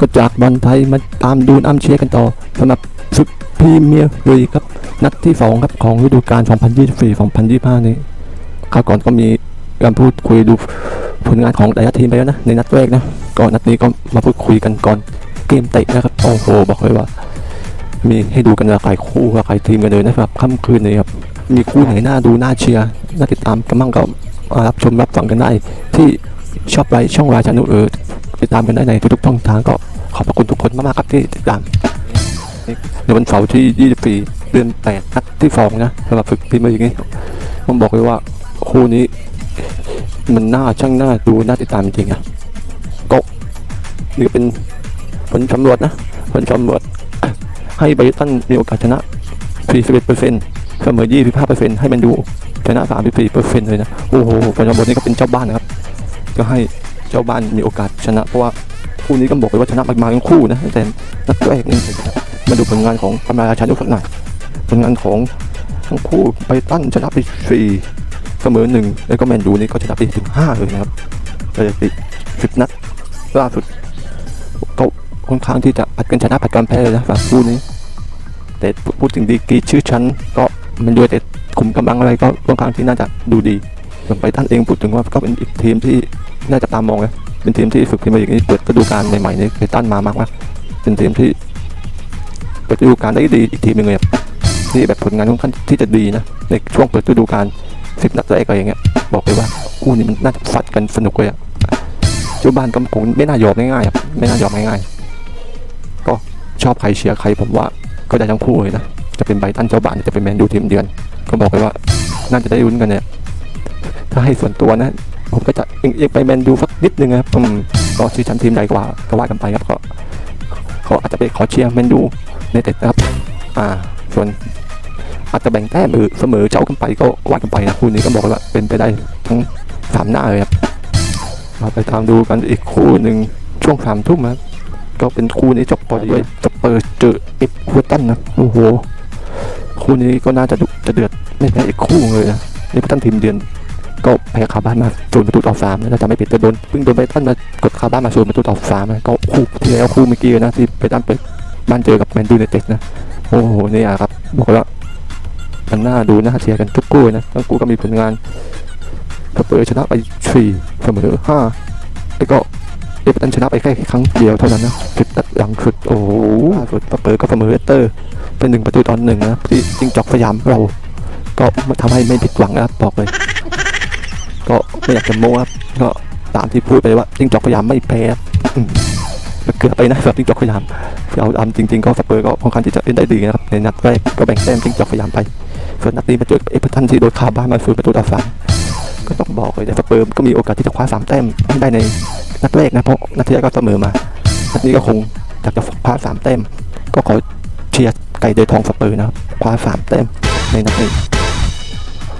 ก็จากบอลไทยมาตามดูน้ำเชียร์กันต่อสำหรับศึกพรีเมียร์ลีกครับ นัดที่ 2 ครับ ของฤดูกาล 2024-2025 นี้คราวก่อนก็มีการพูดคุยดูผลงานของแต่ละทีมไปแล้วนะ ในนัดแรกนะก่อนนัดนี้ก็มาพูดคุยกันก่อนเกมเตะนะครับ โอ้โห บอกเลยว่า มีให้ดูกันหลากหลายคู่หลากหลายทีมกันเลยนะครับค่ำคืนนี้ครับมีคู่ไหนน่าดูน่าเชียร์น่าติดตามกันบ้างก็รับชมรับฟังกันได้ที่ชอบไลค์ช่องราชานุเออ ติดตามกันได้ในทุกๆช่องทางก็ขอบพระคุณทุกคนมากๆครับที่ติดตามในวันเสาร์ที่24เดือน8นัดที่2นะสำหรับฝึกพรีเมียร์ลีกนี้ผมบอกเลยว่าคู่นี้ มันน่าช่างน่าดูน่าติดตามจริงอะก็นี่เป็นผลสำรวจนะผลสำรวจให้ไบรตันมีโอกาสชนะ 41%เสมอ 25%ให้มันดูชนะ 34%เลยนะ โอ้โหผลสำรวจนี้ก็เป็นเจ้าบ้านนะครับ ก็ให้ เจ้าบ้านมีโอกาสชนะ เพราะว่าคู่นี้ก็บอกเลยว่าชนะมาทั้งคู่นะแต่นัดแรกนี่มาดูผลงานของกำลังราชานุสักหน่อยผลงานของทั้งคู่ไบรตันชนะไป4เสมอหนึ่งแล้วก็แมนยูนี่ก็ชนะไปถึง5เลยนะครับสถิติ10นัดล่าสุดก็ค่อนข้างที่จะผัดกันชนะผัดกันแพ้เลยนะสำหรับคู่นี้ แต่พูดถึงดีกรีชื่อชั้นก็มันด้วยแต่ขุมกำลังอะไรก็ค่อนข้างที่น่าจะดูดีส่วนไปท่านเองพูดถึงว่าก็เป็นอีกทีมที่ น่าจะตามมองนะเป็นทีมที่ฝึกพรีเมียร์ลีกนี้เปิดฤดูกาลใหม่ๆนี้ไปตั้นมามากมาเป็นทีมที่เปิดฤดูกาลได้ดีอีกทีมหนึ่งเลยที่แบบผลงานค่อนข้างที่จะดีนะในช่วงเปิดฤดูกาลสิบนัดแรกอะไรอย่างเงี้ยบอกเลยว่าคู่นี้มันน่าจะฟัดกันสนุกเลยอะเจ้าบ้านก็คงไม่น่ายอมง่ายๆครับไม่น่ายอมง่ายๆก็ชอบใครเชียร์ใครผมว่าก็ได้ทั้งคู่เลยนะจะเป็นไบตันเจ้าบ้านจะเป็นแมนยูทีมเดือน ก็บอกเลยว่าน่าจะได้ลุ้นกันเนี่ยถ้าให้ส่วนตัวนะ ผมก็จะเอียงไปแมนยูสักนิดนึงครับอืมก็ชื่อชั้นทีมใดกว่าก็ว่ากันไปครับก็เขาอาจจะไปขอเชียร์แมนยูในเต็ดนะครับอ่าส่วนอาจจะแบ่งแต้มเสมอเจ้ากันไปก็ว่ากันไปนะคู่นี้ก็บอกว่าเป็นไปได้ทั้งสามหน้าเลยครับเราไปตามดูกันอีกคู่หนึ่งช่วงสามทุ่มครับก็เป็นคู่นี้จบปอยด้วยสเปอร์เจอเอฟคูตันนะโอ้โหคู่นี้ก็น่าจะจะเดือดไม่แพ้อีกคู่เลยนะนี่พัตันทีมเดือน ก็แพ้คาบ้านมาศูนย์ประตูต่อสามนะถ้าจะไม่ผิดจะโดนเพิ่งโดนไปตันมากดคาบ้านมาศูนย์ประตูต่อสามนะก็คู่ที่แล้วคู่เมื่อกี้นะที่ไปตันเปิดบ้านเจอกับแมนยูไนเต็ดนะโอ้โหนี่อะครับบอกเลยว่ามันน่าดูน่าเชียร์กันทุกคู่นะทั้งคู่ก็มีผลงานสเปอร์ชนะไปสี่เสมอห้าแล้วก็เอเวอร์ตันชนะไปแค่ครั้งเดียวเท่านั้นนะจุดตัดหลังสุดโอ้โหล่าสุดสเปอร์ก็เสมอเอสเตอร์ เป็นหนึ่งประตูตอนหนึ่งนะที่จิงจอกสยามเรา ก็ทำให้ไม่ผิดหวังนะครับบอกเลย ก็ไม่อยากจะโม้ครับก็ตามที่พูดไปว่าจิงจอกสยายามไม่แพ้เกือบไปนะสำหรับจิงจอกสยายามเอาตามจริงๆก็สเปอร์ก็ค่อนข้างที่จะเล่นได้ดีนะครับในนัดแรกก็แบ่งแต้มจิงจอกสยายามไป ส่วนนัดนี้มาเจอเอเวอร์ตันที่โดนคาบ้านมาศูนย์ประตูต่อสามก็ต้องบอกเลยแต่สเปอร์ก็มีโอกาสที่จะคว้าสามแต้มได้ในนัดแรกนะเพราะนัดที่แล้วก็เสมอมานัดนี้ก็คงอยากจะคว้าสามแต้มก็ขอเชียร์ไก่เดยทองสเปอร์นะครับคว้าสามแต้มในนัดนี้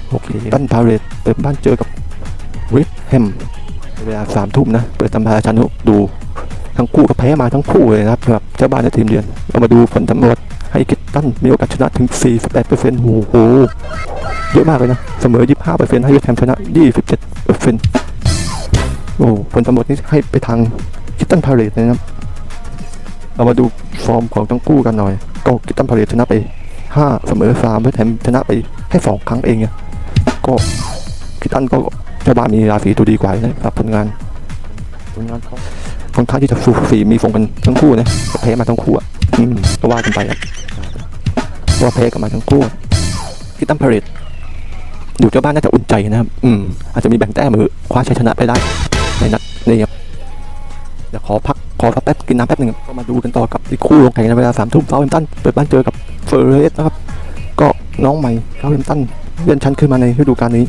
โอเคบ้านพาเรตเปิดบ้านเจอกับ ริทแฮมเวลาสามทุ่มนะ เปิดตำราชันดูทั้งคู่ก็แพ้มาทั้งคู่เลยนะครับสำหรับเจ้าบ้านในทีมเดือนเรามาดูผลสำรวจให้กิตตันมีโอกาสชนะถึง 48%โอ้โห เยอะมากเลยนะ เสมอ 25%ให้เวสต์แฮมชนะ 27%โอ้ผลสำรวจนี้ให้ไปทางคิตตันพาเรตนะครับ เรามาดูฟอร์มของทั้งคู่กันหน่อย ก็คิตตันพาเรตชนะไป 5 เสมอ3เวสแฮมชนะไปแค่2ครั้งเองอะก็คิตตันก็ เจ้าบ้านมีราศีตัวดีกว่านะครับผลงานผลงานเขาค่อนข้างที่จะสูสีมีฟงกันทั้งคู่นะแพ้มาทั้งคู่อะอืมก็ว่ากันไปอะเพราะว่าแพ้กันมาทั้งคู่คิตตันพาเรตอยู่เจ้าบ้านน่าจะอุ่นใจนะครับ อืม อาจจะมีแบ่งแต้มหรือคว้าชัยชนะไปได้ ในนัดนี้ครับเดี๋ยวขอพักขอพักแป๊บกินน้ำแป๊บหนึ่งก็มาดูกันต่อกับอีกคู่ลงแข่งในเวลาสามทุ่มเซาเวมตันเปิดบ้านเจอกับเฟอร์เรสนะครับ ก็น้องใหม่เซาเวมตันเลื่อนชั้นขึ้นมาในฤดูกาลนี้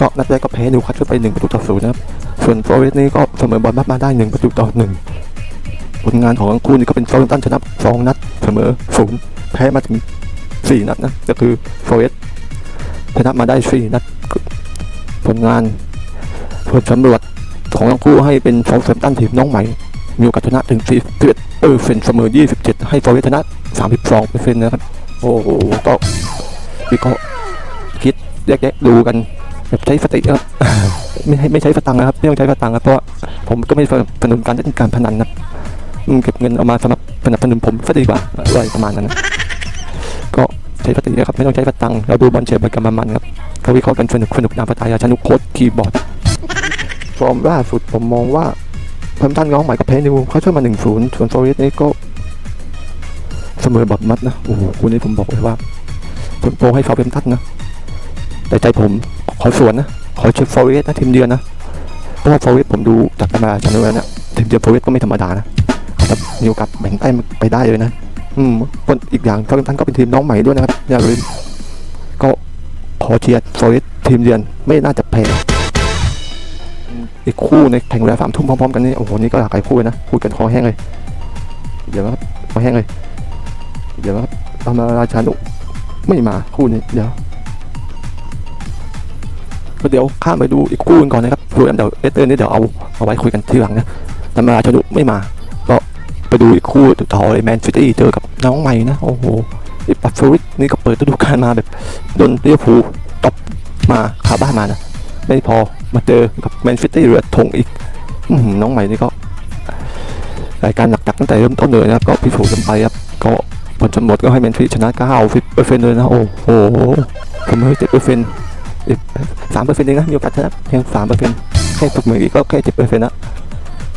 ก็นัดแรกก็แพ้นิวคาสเซิลไปหนึ่งประตูต่อศูนย์นะครับ ส่วนฟอร์เรสต์นี่ก็เสมอบอลมาได้หนึ่งประตูต่อหนึ่งผลงานของทั้งคู่นี่ก็เป็นซาเวมตันชนะสองนัดเสมอศูนย์แพ้มาถึงสี่นัดนะก็คือฟอร์เรสต์ชนะมาได้สี่นัดผลงานผลสำรวจของทั้งคู่ให้เป็นซาเซมตันทีมน้องใหม่ มีโอกาสชนะถึง41เออเฟนเสมอ 27 ให้ฟอร์เวสชนะ32เปอร์เซ็นต์นะครับโอ้โหก็วิเคราะห์คิดแยกๆดูกัน แบบใช้สติครับไม่ให้ไม่ใช้สตังค์นะครับไม่ต้องใช้สตังค์ครับเพราะผมก็ไม่สนับสนุนการเล่นการพนันนะเก็บเงินเอามาสนับสนับสนุนผมซะดีกว่าอะไรประมาณนั้นนะก็ใช้สตินะครับไม่ต้องใช้สตังค์เราดูบอลเชียร์ไปกันมันครับเขาวิเคราะห์กันสนุกสนุกตามสไตล์อาชนุกโคตรคีย์บอร์ดฟอร์มล่าสุดผมมองว่าเพิ่มตันน้องใหม่กับเพนิวเขาช่วยมาหนึ่งศูนย์ส่วนโซเวียตนี่ก็เสมอบอดมัดนะโอ้โหคู่นี้ผมบอกเลยว่าผมโปรให้เขาเป็นตันนะแต่ใจผม ขอสวนนะ ขอเชียร์ฟอร์เรสนะทีมเยือนนะเพราะว่าฟอร์เรสผมดูจากตำราชานุแล้วเนี่ยทีมเยือนฟอร์เรสก็ไม่ธรรมดานะครับมีโอกาสแบ่งแต้มไปได้เลยนะอืมคนอีกอย่างฟอร์เรสท่านก็เป็นทีมน้องใหม่ด้วยนะครับอย่าลืมก็ขอเชียร์ฟอร์เรสทีมเยือนไม่น่าจะแพ้อีกคู่ในแข่งเวลาสามทุ่มพร้อมๆกันนี่โอ้โหนี่ก็หลากหลายคู่เลยนะพูดกันคอแห้งเลยเดี๋ยวครับคอแห้งเลยเดี๋ยวครับตำราชานุไม่มาคู่นี้เดี๋ยว เดี๋ยวข้ามไปดูอีกคู่หนึงก่อนนะครับดูเดี๋ยวเอสเตอร์นี่เดี๋ยวเอาเอาไว้คุยกันทีหลังนะแต่มาชนุไม่มา ก็ไปดูอีกคู่ต่อเลยแมนซิตี้เจอกับน้องใหม่นะโอ้โหไอ้ปัฟฟอริกนี่ก็เปิดฤดูกาลมาแบบโดนเลี้ยวผูตบมาขาบ้านมานะไม่พอมาเจอกับแมนซิตี้เรือธงอีกน้องใหม่นี่ก็รายการหนักๆตั้งแต่เริ่มต้นเลยนะก็พิสูจน์กันไปครับก็ผลสำรวจก็ให้แมนซิตี้ชนะ9เปอร์เซ็นต์เลยนะโอ้โหเสมอ7เปอร์เซ็นต์ สามเปอร์เซ็นต์เองนะมีโอกาสชนะเพียงสามเปอร์เซ็นต์แค่ถูกเหมือนอีกก็แค่เจ็ดเปอร์เซ็นต์นะ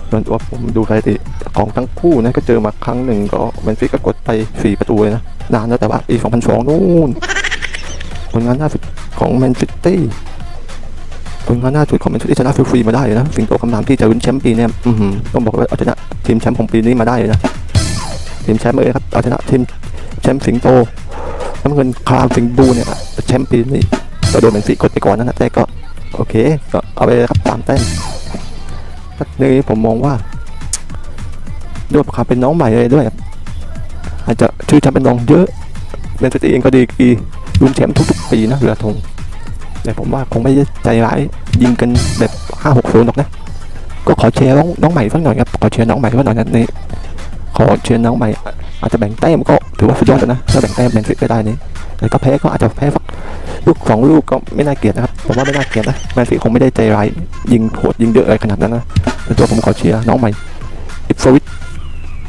ส่วนตัวผมดูสถิติของทั้งคู่นะก็เจอมาครั้งหนึ่งก็แมนฟิก็กดไปสี่ประตูเลยนะนานแล้วแต่ว่าปีสองพันสองนู่นผลงานล่าสุดของแมนซิตี้ผลงานล่าสุดของแมนซิตี้ชนะฟรีมาได้เลยนะสิงโตคำนามที่จะลุ้นแชมป์ปีเนี้ยต้องบอกว่าเอาชนะทีมแชมป์ของปีนี้มาได้เลยนะทีมแชมป์เลยครับเอาชนะทีมแชมป์สิงโตน้ำเงินครามสิงบูเนี่ยแชมป์ปีนี้ ก็โดนเป็นสีกดไปก่อนนั่นแหละแต่ก็โอเคก็เอาไปครับสามแต้มในนี้ผมมองว่าด้วยความเป็นน้องใหม่เลยด้วยอาจจะชื่อจำเป็นน้องเยอะแมนซิตี้เองก็ดีกีลุ้นแชมป์ทุกๆปีนะเรือธงแต่ผมว่าคงไม่ใจร้ายยิงกันแบบห้าหกศูนย์หรอกนะก็ขอเชียร์น้องน้องใหม่สักหน่อยครับขอเชียร์น้องใหม่สักหน่อยนะนี่ขอเชียร์น้องใหม่ อาจจะแบ่งแต้มก็ถือว่าสุดยอดแล้วนะถ้าแบ่งแต้มแมนซิตี้ไปได้นี่ แต่ก็แพ้ก็อาจจะแพ้สักลูกสองลูกก็ไม่น่าเกลียดนะครับผมว่าไม่น่าเกลียดนะแมนซีคงไม่ได้ใจร้ายยิงโหดยิงเยอะอะไรขนาดนั้นนะต่ตัวผมขอเชียร์น้องใหม่อิฟสวิต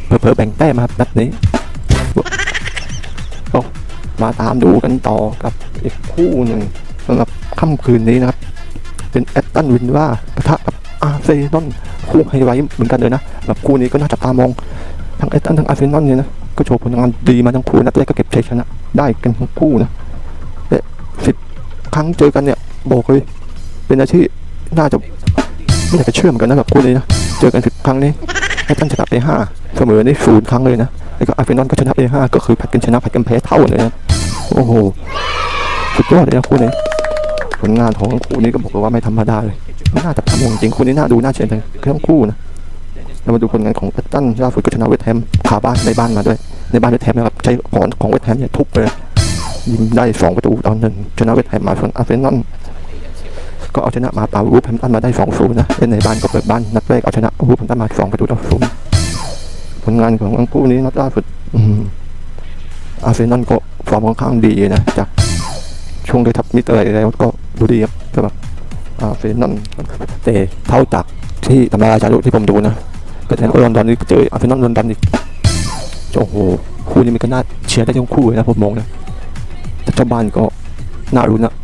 เผลอๆแบ่งแต้มครับนัดนี้ก็มาตามดูกันต่อกับอีกคู่หนึ่งสำหรับค่ำคืนนี้นะครับ เป็นแอตตันวินว่าปะทะกับอาร์เซนอลคู่ไฮไลท์เหมือนกันเลยนะแบบคู่นี้ก็น่าจับตามองทั้งแอตตันทั้งอาร์เซนอลเนี่ยนะ ก็โชว์ผลงานดีมาทั้งคู่นัดแรกก็เก็บชัยชนะ ได้กันทั้งคู่นะครั้งเจอกันเนี่ยบอกเลยเป็นอาชีพน่าจะไม่อยากจะเชื่อเหมือนกันนะแบบคู่นี้นะเจอกันสิบครั้งนี้ให้ตั้งชนะไปห้าเสมอในศูนย์ครั้งเลยนะแล้วก็อาร์เซนอลก็ชนะไปห้าก็คือผัดกันชนะผัดกันแพ้เท่าเลยนะโอ้โหสุดยอดเลยนะคู่นี้ผลงานของคู่นี้ก็บอกเลยว่าไม่ธรรมดาเลยน่าจะทำจริงคู่นี้น่าดูน่าเชียร์ทั้งทั้งคู่นะเรามาดูผลงานของเอตตันล่าสุดก็ชนะเวสต์แฮมาบ้านในบ้านมาด้วย ในบ้านเวสต์แฮมนะครับใช้ของของเวสต์แฮมเนี่ยทุบไปเลยยิงได้สองประตูต่อหนึ่งชนะเวสต์แฮมมาส่วนอาร์เซนอลก็เอาชนะมาเปาวูฟแฮมตันมาได้สองศูนย์นะเล่นในบ้านก็เปิดบ้านนัดแรกเอาชนะวูฟแฮมตันมาสองประตูต่อศูนย์ผลงานของทั้งคู่นี้นัดล่าสุดอืมอาร์เซนอลก็ฟอร์มค่อนข้างดีนะจากช่วงได้ทับมิดอะไรแล้วก็ดูดีครับสำหรับอาร์เซนอลแต่เท่าจากที่ตำราจารุที่ผมดูนะก็แทนก็ลอนดอนนี่เจออาร์เซนอลลอนดอนอีก โอ้โหคู่นี้มันก็น่าเชียร์ได้ทั้งคู่เลยนะผมมองนะแต่เจ้าบ้านก็น่ารุ้นนะ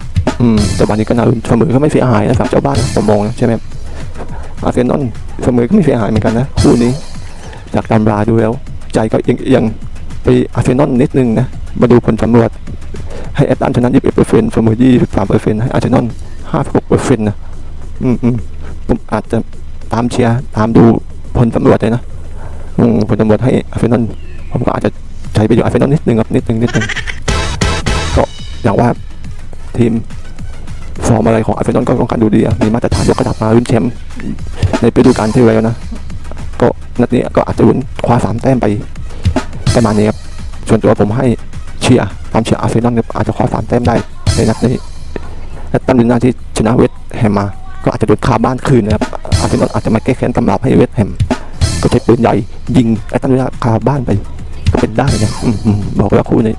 อืมเจ้าบ้านนี้ก็น่ารุ้นเสมอก็ไม่เสียหายนะครับเจ้าบ้านผมมองนะใช่ไหมอาร์เซนอลเสมอก็ไม่เสียหายเหมือนกันนะคู่นี้ จากตำราดูแล้ว ใจก็ยังยังไปอาร์เซนอลนิดนึงนะมาดูผลสำรวจให้แอตตันชนะ21เปอร์เซ็นต์เสมอ23เปอร์เซ็นต์ให้อาร์เซนอล56เปอร์เซ็นต์นะอืมอืมผมอาจจะตามเชียร์ตามดูผลสำรวจเลยนะอืมผลสำรวจให้อาร์เซนอล ผมก็อาจจะใช้ไปอยู่อาร์เซนอลนิดนึงครับนิดนึงนิดนึงก็อย่างว่าทีมฟอร์มอะไรของอาร์เซนอลก็ต้องการดูดีอะมีมาตรฐานยกระดับมาลุ้นแชมป์ในฤดูกาลที่แล้วนะ ก็นัดนี้ก็อาจจะลุ้นคว้าสามแต้มไปประมาณนี้ครับส่วนตัวผมให้เชียร์ตามเชียร์อาร์เซนอลเนี่ยอาจจะคว้าสามแต้มได้ในนัดนี้และตันดินหน้าที่ชนะเวสแฮมมา ก็อาจจะโดนคาบ้านคืนนะครับอาร์เซนอลอาจจะมาแก้แค้นตำราให้เวสแฮมก็ใช้ปืนใหญ่ยิงแอตตันวิลล่าคาบ้านไป เป็นได้นะบอกแล้วคู่นี้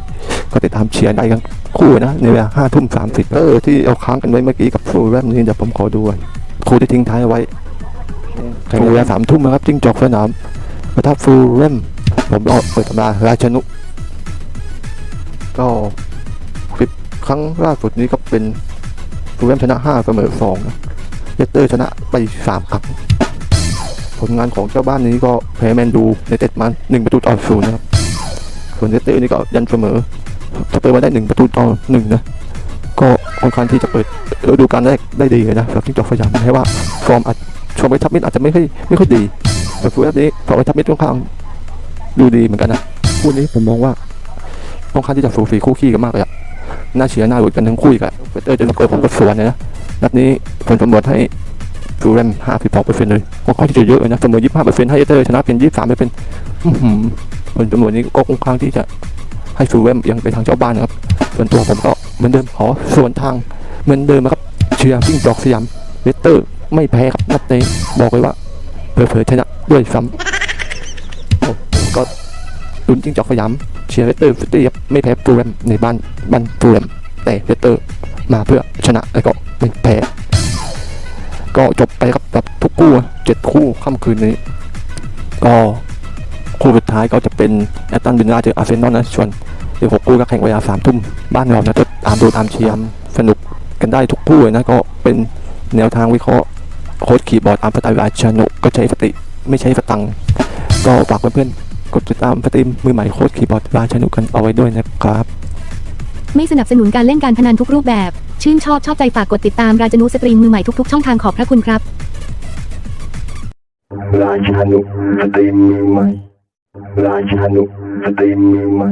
ก็ติดตามเชียร์ได้กันคู่นะในเวลาห้าทุ่มสามสิบเออที่เอาค้างกันไว้เมื่อกี้กับฟูลแรมนี้เดี๋ยวผมขอดูก่อนคู่ที่ทิ้งท้ายไว้ในเวลาสามทุ่มนะครับจิ้งจอกสนามก็ประทับฟูลเล่มผมเอาเปิดตำราราชนุก็คลิปครั้งล่าสุดนี้ก็เป็นฟูลเล่มชนะ5เสมอ2นะเลสเตอร์ชนะไป3ครับผลงานของเจ้าบ้านนี้ก็แพ้แมนดูในเต็ดมา1ประตูต่อศูนย์นะครับ ส่วนเลสเตอร์นี่ก็ยันเสมอสเปอร์มาได้ 1 ประตูต่อ1นะก็ค่อนข้างที่จะเปิดฤดูกาลแรกได้ดีเลยนะสำหรับจิ้งจอกสยามให้ว่าฟอร์มอาจชมไปทับมิดอาจจะไม่ค่อยไม่ค่อยดีแต่ฟูลนี้ฟอร์มไปทับมิดค่อนข้างดูดีเหมือนกันนะคู่นี้ผมมองว่าค่อนข้างที่จะสูสีคู่ขี้กันมากเลยอะน่าเชียร์น่าลุ้นกันทั้งคู่อีกอะเฟเตอร์จนเกิดผมก็สวนเลยนะนัดนี้ผลสำรวจให้ ฟูลแรม52เปอร์เซ็นต์เลยค่อนข้างที่จะเยอะเลยนะเสมอ25เปอร์เซ็นต์ให้เอเตอร์ชนะเป็น23เปอร์เซ็นต์อื้อหือผลสำรวจนี้ก็ค่อนข้างที่จะให้ฟูลแรมยังไปทางเจ้าบ้านนะครับ ส่วนตัวผมก็เหมือนเดิมขอส่วนทางเหมือนเดิมนะครับเชียร์จิ้งจอกสยามเวสเตอร์ไม่แพ้ครับนัดนี้บอกเลยว่าเผลอๆชนะด้วยซ้ำก็ลุ้นจิ้งจอกสยามเชียร์เวสเตอร์ฟิตี้ครับไม่แพ้ฟูลแรมในบ้านบ้านฟูลแรมแต่เวสเตอร์มาเพื่อชนะแล้วก็ไม่แพ้ ก็จบไปครับกับทุกคู่เจ็ดคู่ค่ำคืนนี้ ก็คู่สุดท้ายก็จะเป็นแอตตันวินลาเจออาร์เซนอลนะชวนเดี๋ยวหกคู่ก็แข่งเวลาสามทุ่มบ้านเรานะก็ตามดูตามเชียร์สนุกกันได้ทุกคู่เลยนะก็เป็นแนวทางวิเคราะห์โค้ชขีบอร์ดตามสไตล์ราชานุก็ใช้สติไม่ใช้สตังก็ฝากเพื่อนๆกดติดตามสตรีมมือใหม่โค้ชขีบอร์ดราชานุกันเอาไว้ด้วยนะครับ ไม่สนับสนุนการเล่นการพนันทุกรูปแบบ ชื่นชอบชอบใจฝากกดติดตามราชนุสตรีมมือใหม่ทุกๆช่องทางขอบพระคุณครับราชานุสตรีมมือใหม่ราชานุสตรีมมือใหม่